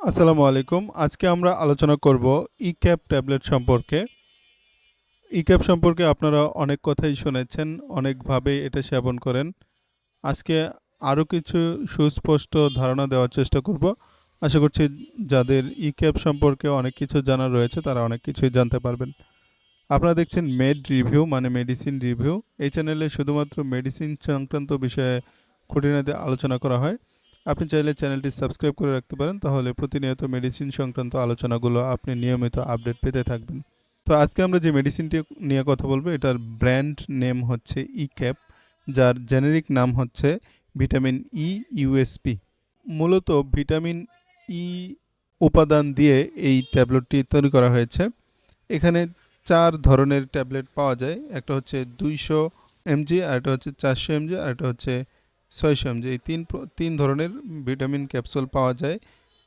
আসসালামু আলাইকুম। আজকে আমরা আলোচনা করব ই ক্যাপ ট্যাবলেট সম্পর্কে। ই ক্যাপ সম্পর্কে আপনারা অনেক কথাই শুনেছেন অনেকভাবে এটা সেবন করেন। আজকে আরও কিছু সুস্পষ্ট ধারণা দেওয়ার চেষ্টা করব। আশা করছি যাদের ই ক্যাপ সম্পর্কে অনেক কিছু জানা রয়েছে, তারা অনেক কিছুই জানতে পারবেন। আপনারা দেখছেন মেড রিভিউ মানে মেডিসিন রিভিউ। এই চ্যানেলে শুধুমাত্র মেডিসিন সংক্রান্ত বিষয়ে খুঁটিনাটি আলোচনা করা হয়। আপনি চাইলে চ্যানেলটি সাবস্ক্রাইব করে রাখতে পারেন, তাহলে প্রতিনিয়ত মেডিসিন সংক্রান্ত আলোচনাগুলো আপনি নিয়মিত আপডেট পেতে থাকবেন। তো আজকে আমরা যে মেডিসিনটি নিয়ে কথা বলব, এটার ব্র্যান্ড নেম হচ্ছে ই ক্যাপ যার জেনেরিক নাম হচ্ছে ভিটামিন ই ইউএসপি মূলত ভিটামিন ই উপাদান দিয়ে এই ট্যাবলেটটি তৈরি করা হয়েছে। এখানে চার ধরনের ট্যাবলেট পাওয়া যায়, একটা হচ্ছে দুইশো এমজি আর একটা হচ্ছে চারশো এমজি আর একটা হচ্ছে ছয়শো এমজি এই তিন তিন ধরনের ভিটামিন ক্যাপসুল পাওয়া যায়।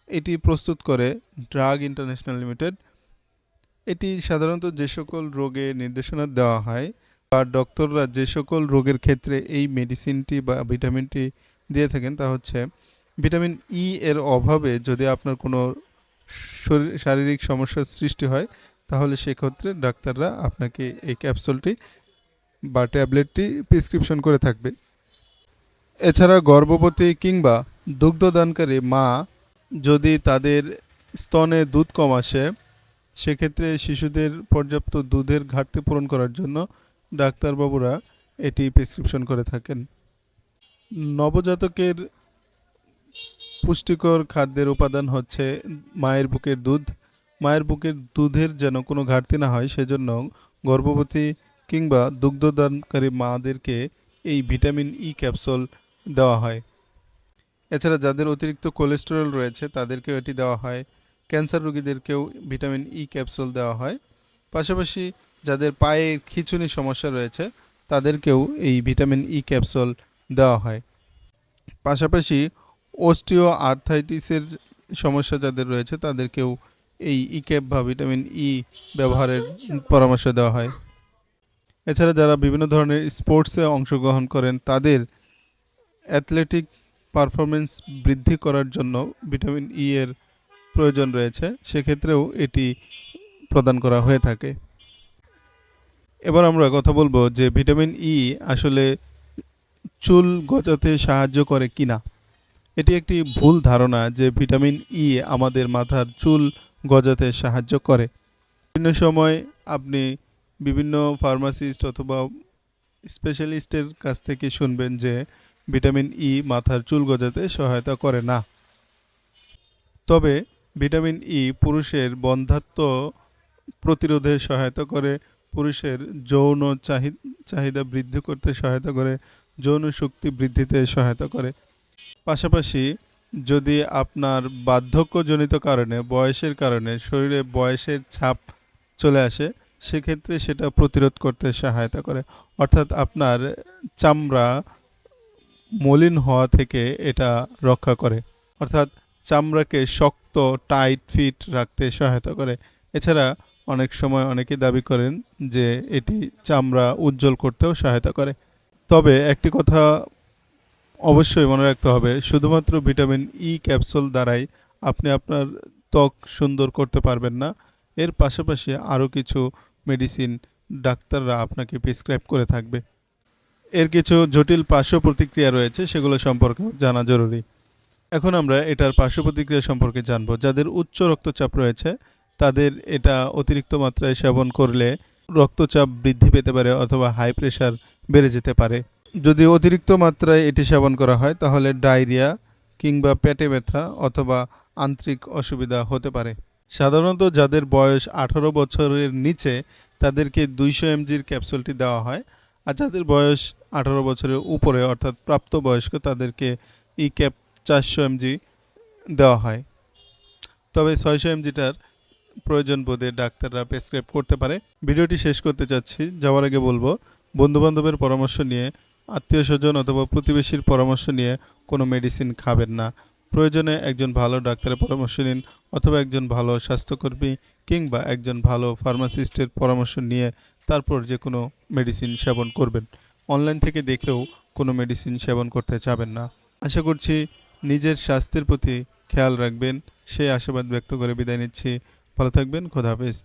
এটি প্রস্তুত করে ড্রাগ ইন্টারন্যাশনাল লিমিটেড। এটি সাধারণত যে সকল রোগে নির্দেশনা দেওয়া হয় বা ডক্টররা যে সকল রোগের ক্ষেত্রে এই মেডিসিনটি বা ভিটামিনটি দিয়ে থাকেন তা হচ্ছে ভিটামিন ই এর অভাবে যদি আপনার কোনো শরীর, শারীরিক সমস্যার সৃষ্টি হয়, তাহলে সেক্ষেত্রে ডাক্তাররা আপনাকে এই ক্যাপসুলটি বা ট্যাবলেটটি প্রেসক্রিপশন করে থাকবে। এছাড়া গর্ভবতী কিংবা দুগ্ধদানকারী মা যদি তাদের স্তনে দুধ কম আসে, সেক্ষেত্রে শিশুদের পর্যাপ্ত দুধের ঘাটতি পূরণ করার জন্য ডাক্তারবাবুরা এটি প্রেসক্রিপশন করে থাকেন। নবজাতকের পুষ্টিকর খাদ্যের উপাদান হচ্ছে মায়ের বুকের দুধ। মায়ের বুকের দুধের যেন কোনো ঘাটতি না হয়, সেজন্য গর্ভবতী কিংবা দুগ্ধদানকারী মাদেরকে এই ভিটামিন ই ক্যাপসুল দেওয়া হয়। এছাড়া যাদের অতিরিক্ত কোলেস্টেরল রয়েছে, তাদেরকেও এটি দেওয়া হয়। ক্যান্সার রোগীদেরকেও ভিটামিন ই ক্যাপসুল দেওয়া হয়। পাশাপাশি যাদের পায়ে খিঁচুনি সমস্যা রয়েছে, তাদেরকেও এই ভিটামিন ই ক্যাপসুল দেওয়া হয়। পাশাপাশি অস্টিও আর্থাইটিসের সমস্যা যাদের রয়েছে, তাদেরকেও এই ই ক্যাপ বা ভিটামিন ই ব্যবহারের পরামর্শ দেওয়া হয়। এছাড়া যারা বিভিন্ন ধরনের স্পোর্টসে অংশগ্রহণ করেন, তাদের অ্যাথলেটিক পারফরমেন্স বৃদ্ধি করার জন্য ভিটামিন ই এর প্রয়োজন রয়েছে, সেক্ষেত্রেও এটি প্রদান করা হয়ে থাকে। এবার আমরা কথা বলব যে ভিটামিন ই আসলে চুল গজাতে সাহায্য করে কিনা। এটি একটি ভুল ধারণা যে ভিটামিন ই আমাদের মাথার চুল গজাতে সাহায্য করে। বিভিন্ন সময় আপনি বিভিন্ন ফার্মাসিস্ট অথবা স্পেশালিস্টের কাছ থেকে শুনবেন যে ভিটামিন ই মাথার চুল গজাতে সহায়তা করে না। তবে ভিটামিন ই পুরুষের বন্ধাত্ব প্রতিরোধে সহায়তা করে, পুরুষের যৌন চাহি- চাহিদা বৃদ্ধি করতে সহায়তা করে, যৌন শক্তি বৃদ্ধিতে সহায়তা করে। পাশাপাশি যদি আপনার বার্ধক্যজনিত কারণে, বয়সের কারণে শরীরে বয়সের ছাপ চলে আসে, সেক্ষেত্রে সেটা প্রতিরোধ করতে সহায়তা করে। অর্থাৎ আপনার চামড়া মলিন হওয়া থেকে এটা রক্ষা করে। অর্থাৎ চামড়াকে শক্ত টাইট ফিট রাখতে সহায়তা করে। এছাড়া অনেক সময় অনেকে দাবি করেন যে এটি চামড়া উজ্জ্বল করতেও সহায়তা করে। তবে একটি কথা অবশ্যই মনে রাখতে হবে, শুধুমাত্র ভিটামিন ই ক্যাপসুল দ্বারাই আপনি আপনার ত্বক সুন্দর করতে পারবেন না। এর পাশাপাশি আরও কিছু মেডিসিন ডাক্তাররা আপনাকে প্রেসক্রাইব করে থাকবে। এর কিছু জটিল পার্শ্ব প্রতিক্রিয়া রয়েছে, সেগুলো সম্পর্কে জানা জরুরি। এখন আমরা এটার পার্শ্ব প্রতিক্রিয়া সম্পর্কে জানব। যাদের উচ্চ রক্তচাপ রয়েছে, তাদের এটা অতিরিক্ত মাত্রায় সেবন করলে রক্তচাপ বৃদ্ধি পেতে পারে অথবা হাই প্রেশার বেড়ে যেতে পারে। যদি অতিরিক্ত মাত্রায় এটি সেবন করা হয়, তাহলে ডায়রিয়া কিংবা পেটে ব্যথা অথবা আন্তরিক অসুবিধা হতে পারে। সাধারণত যাদের বয়স আঠারো বছরের নিচে, তাদেরকে দুইশো এমজির ক্যাপসুলটি দেওয়া হয়। আর যাদের বয়স আঠারো বছরের উপরে, অর্থাৎ প্রাপ্তবয়স্ক, তাদেরকে ই ক্যাপ চারশো এমজি দেওয়া হয়। তবে ছয়শো এমজিটার প্রয়োজন বোধে ডাক্তাররা প্রেসক্রাইব করতে পারে। ভিডিওটি শেষ করতে চাচ্ছি। যাওয়ার আগে বলব, বন্ধুবান্ধবের পরামর্শ নিয়ে আত্মীয় স্বজন অথবা প্রতিবেশীর পরামর্শ নিয়ে কোনো মেডিসিন খাবেন না। প্রয়োজনে একজন ভালো ডাক্তারের পরামর্শ নিন অথবা একজন ভালো স্বাস্থ্যকর্মী কিংবা একজন ভালো ফার্মাসিস্টের পরামর্শ নিয়ে তারপর যে কোনো মেডিসিন সেবন করবেন। অনলাইন থেকে দেখেও কোনো মেডিসিন সেবন করতে চাবেন না। আশা করছি নিজের স্বাস্থ্যের প্রতি খেয়াল রাখবেন। সেই আশাবাদ ব্যক্ত করে বিদায় নিচ্ছি। ভালো থাকবেন। খোদা হাফেজ।